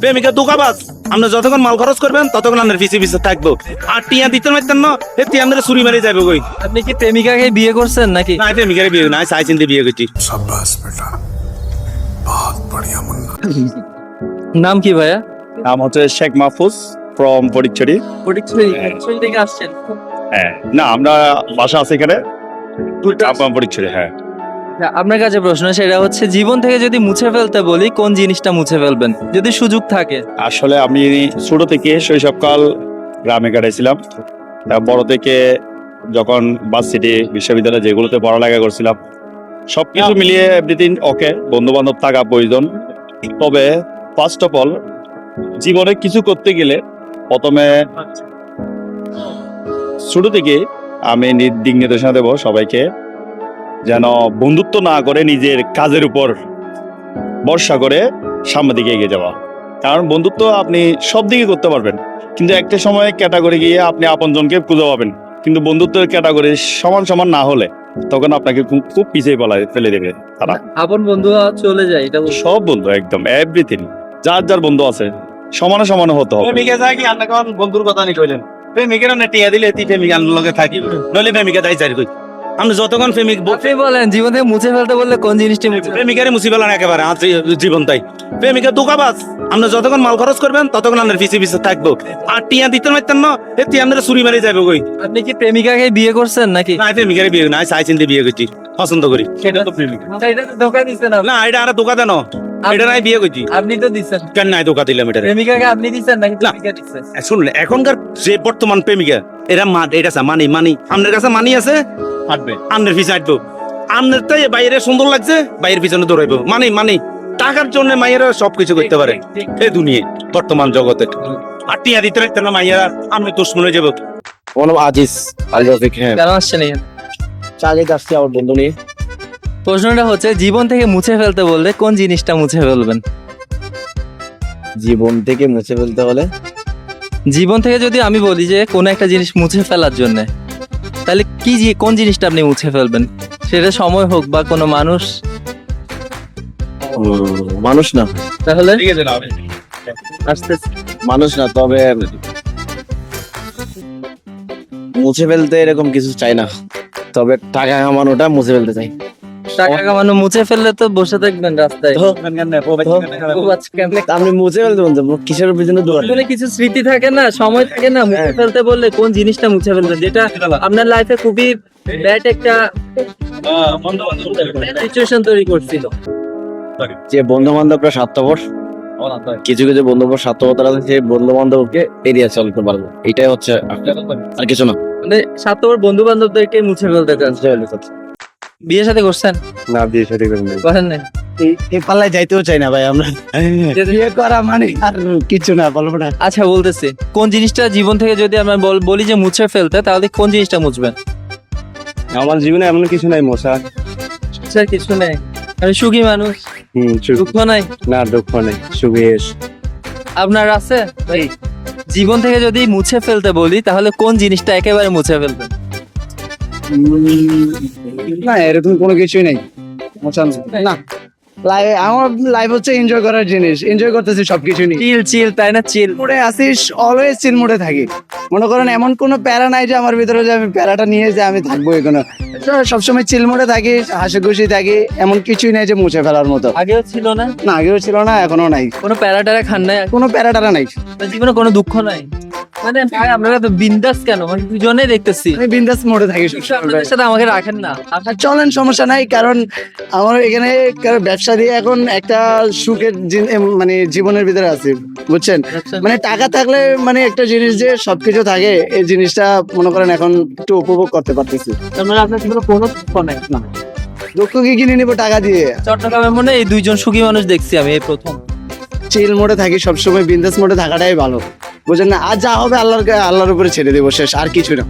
প্রেমিকা দোকাবাজ আমরা যতক্ষণ মাল খরচ করবেন ততক্ষণ আমাদের পিছিয়ে পিছিয়ে থাকব। আর টিয়া দিতে মারতেন না এ টিয়া চুরি মারি যাবে কই? আপনি কি প্রেমিকাকে বিয়ে করছেন নাকি? না প্রেমিকাকে বিয়ে না চাই চিনতে বিয়ে করছি। সাব্বাস বেটা বহুত বড়িয়া মুন্না। নাম কি ভাইয়া? নাম হচ্ছে শেখ মাহফুজ ফ্রম পরিচ্ছড়ি পরিচ্ছড়ি থেকে আসছেন। হ্যাঁ। না আমরা বাসা আছে এখানে। পরিচ্ছড়ি হ্যাঁ। আপনার কাছে প্রশ্ন সেটা হচ্ছে জীবন থেকে যদি মুছে ফেলতে বলি কোন জিনিসটা মুছে ফেলবেন? যদি সুযোগ থাকে। আসলে আমি ছোট থেকে শৈশবকাল গ্রামে কাটাইছিলাম। বড় থেকে যখন ভার্সিটি বিশ্ববিদ্যালয় যেগুলোতে পড়ালেখা করছিলাম সবকিছু মিলিয়ে এভরিথিং ওকে বন্ধু বান্ধব থাকা প্রয়োজন। তবে ফার্স্ট অফ অল জীবনে কিছু করতে গেলে প্রথমে ছোট থেকে আমি দিক নির্দেশনা দেবো সবাইকে। যেন বন্ধুত্ব না করে নিজের কাজের উপর ভরসা করে সামনের দিকে এগিয়ে যাওয়া। কারণ বন্ধুত্ব আপনি সব দিকে করতে পারবেন। কিন্তু একটা সময় ক্যাটাগরি গিয়ে আপনি আপনজনকে খুঁজে পাবেন। কিন্তু বন্ধুত্বের ক্যাটাগরি সমান সমান না হলে তখন আপনাকে খুব পিছিয়ে ফেলা ফেলে দেবে তারা। আপন বন্ধু চলে যায় এটা সব বন্ধু একদম এভরিথিং যার যার বন্ধু আছে সমানে সমানে হতে হবে। প্রেমিকা যায় কি আপনি কোন বন্ধুর কথা নি কইলেন? প্রেমিকের না টিয়া দিলে তি প্রেমিকা আনার লগে থাকি। নইলে প্রেমিকা তাই চাই কই। আপনি যতক্ষণ প্রেমিক আপনি বলেন জীবন থেকে মুছে ফেলতে বললে কোন জিনিসটি মুছে প্রেমিকারে মুসিবেলা না একেবারে আমার জী- জীবন তাই। প্রেমিকা দোকাবাজ। আপনি যতক্ষণ মাল খরচ করবেন ততক্ষণ আপনার পিছিয়ে পিছিয়ে থাকব। আর টিয়া দিতে পারতেন না এ টিয়া আপনার চুরি মারি যাবে কই? আপনি কি প্রেমিকাকে বিয়ে করছেন নাকি? না প্রেমিকার বিয়ে না চাই চিন্তে বিয়ে করছি পছন্দ করি। সেটা তো প্রেমিকা। না এটা আর দোকা দেন এটা নাই বিয়ে করছি। আপনি তো দিচ্ছেন। কেন নাই দোকা দিলাম এটা প্রেমিকাকে আপনি দিচ্ছেন নাকি প্রেমিকা দিচ্ছেন শুনুন এখনকার যে বর্তমান প্রেমিকা এরা মা এটা মানি মানি। আপনার কাছে মানি আছে হাঁটবে আপনার পিছনে হাঁটবো। আপনার তাই বাইরে সুন্দর লাগছে বাইরের পিছনে দৌড়াইবো। মানি মানি টাকার জন্য মাইয়েরা সবকিছু করতে পারে। এই দুনিয়ে বর্তমান জগতে। আর টিয়া দিতে পারতেন না মাইয়েরা আপনি দুশ্মন যাব। আমার নাম আজিজ হ্যাঁ। কেন আসছেন চালিয়ে আসছি আমার বন্ধু নিয়ে। প্রশ্নটা হচ্ছে জীবন থেকে মুছে ফেলতে বললে কোন জিনিসটা মুছে ফেলবেন? জীবন থেকে মুছে ফেলতে হলে? জীবন থেকে যদি আমি বলি যে কোনো একটা জিনিস মুছে ফেলার জন্য তাহলে কি জি- কোন জিনিসটা আপনি মুছে ফেলবেন? সেটা সময় হোক বা কোনো মানুষ? মানুষ না। তাহলে? ঠিক আছে না আসতেছে। মানুষ না তবে মুছে ফেলতে এরকম কিছু চাই না। তবে টাকা কামানোটা মুছে ফেলতে চাই। টাকা কামানো মুছে ফেললে তো বসে থাকবেন রাস্তায়। তো ও আচ্ছা, কেমনে? আপনি মুছে ফেলতে বলতে কিসের পিছনে দৌড়ান কিছু স্মৃতি থাকে না সময় থাকে না মুছে হ্যাঁ। ফেলতে বললে কোন জিনিসটা মুছে যেটা আপনার লাইফে খুবই ব্যাড একটা সিচুয়েশন তৈরি করছিল। যে বন্ধু বান্ধবরা স্বার্থপর কিছু কিছু বন্ধু বান্ধব স্বার্থপর আছে সেই বন্ধু বান্ধবকে এড়িয়ে চলতে পারব। এটাই হচ্ছে আর কিছু না। মানে স্বার্থপর বন্ধু বান্ধবদেরকে মুছে ফেলতে চান বিয়ে সাথে করছেন? না বিয়ে শাদী করেন নাই। করেন নাই? এই পাল্লায় যাইতেও চাই না ভাই আমরা। বিয়ে করা মানে আর কিছু না বলব না। আচ্ছা বলতেছি। কোন জিনিসটা জীবন থেকে যদি আমরা বলি যে মুছে ফেলতে তাহলে কোন জিনিসটা মুছবেন? আমার জীবনে এমন কিছু নাই মশা। স্যার কিছু নেই। আমি সুখী মানুষ। হম দুঃখ নাই? না দুঃখ নেই। সুখেশ আপনার আছে? জীবন থেকে যদি মুছে ফেলতে বলি তাহলে কোন জিনিসটা একেবারে মুছে ফেলবেন? না এরকম কোনো কিছুই নেই। না। আমার লাইফ হচ্ছে এনজয় করার জিনিস। এনজয় করতেছি সবকিছু নিয়ে। চিল চিল তাই না? চিল মোড়ে আসিস অলওয়েজ চিল মোড়ে থাকি। মনে করেন এমন কোনো প্যারা নাই যে আমার ভিতরে যে আমি প্যারাটা নিয়ে যে আমি থাকব এখানে সবসময় চিল মোড়ে থাকি হাসি খুশি থাকি এমন কিছুই নেই যে মুছে ফেলার মতো। আগেও ছিল না? না আগেও ছিল না এখনও নাই। কোনো প্যারা ট্যারা খান নাই? কোনো প্যারাটারা নাই। জীবনে কোনো দুঃখ নাই? মানে ভাই আপনারা তো বিন্দাস কেন? মানে দুজনেই দেখতেছি। আমি বিন্দাস মোড়ে থাকি। আপনাদের সাথে আমাকে রাখেন না। আর চলেন সমস্যা নাই কারণ আমার এখানে ব্যবসা দিয়ে এখন একটা সুখের মানে জীবনের ভিতরে আছে বুঝছেন? মানে টাকা থাকলে মানে একটা জিনিস যে সবকিছু থাকে এই জিনিসটা মনে করেন এখন একটু উপভোগ করতে পারতেছি। তার মানে আপনার কোনো না। দুঃখ কি কিনে নিবো টাকা দিয়ে? চট্টগ্রামে মনে এই দুইজন সুখী মানুষ দেখছি আমি এই প্রথম। চিল মোডে থাকি সবসময় বিন্দাস মোডে থাকাটাই ভালো। বুঝেন না? আর যা হবে আল্লাহর আল্লাহর উপরে ছেড়ে দেবো শেষ আর কিছু না।